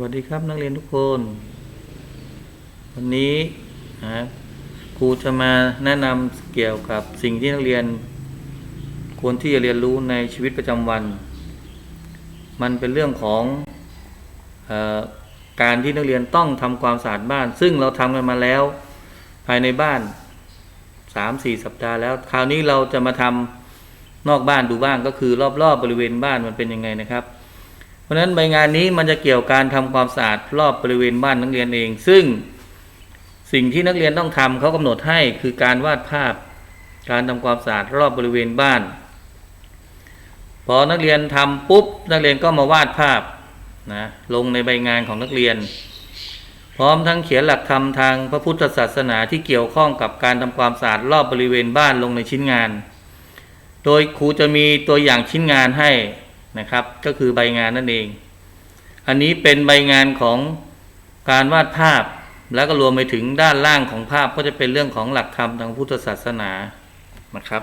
วัสดีครับนักเรียนทุกคน วันนี้นะครูจะมาแนะนำเกี่ยวกับสิ่งที่นักเรียน ควรที่จะเรียนรู้ในชีวิตประจำวัน มันเป็นเรื่องของออการที่นักเรียนต้องทำความสะอาดบ้าน ซึ่งเราทำกันมาแล้วภายในบ้านสามสี่สัปดาห์แล้ว คราวนี้เราจะมาทำนอกบ้านดูบ้างก็คือรอบๆบบริเวณบ้านมันเป็นยังไงนะครับ เพราะฉะนั้นใบงานนี้มันจะเกี่ยวกับการทำความสะอาดรอบบริเวณบ้านนักเรียนเอง ซึ่งสิ่งที่นักเรียนต้องทำเขากำหนดให้คือการวาดภาพ การทำความสะอาดรอบบริเวณบ้าน พอนักเรียนทำปุ๊บนักเรียนก็มาวาดภาพนะลงในใบงานของนักเรียน พร้อมทั้งเขียนหลักธรรมทางพระพุทธศาสนาที่เกี่ยวข้องกับการทำความสะอาดรอบบริเวณบ้านลงในชิ้นงาน โดยครูจะมีตัวอย่างชิ้นงานให้ นะครับ ก็คือใบงานนั่นเอง อันนี้เป็นใบงานของการวาดภาพ แล้วก็รวมไปถึงด้านล่างของภาพก็จะเป็นเรื่องของหลักธรรมทางพุทธศาสนานะครับ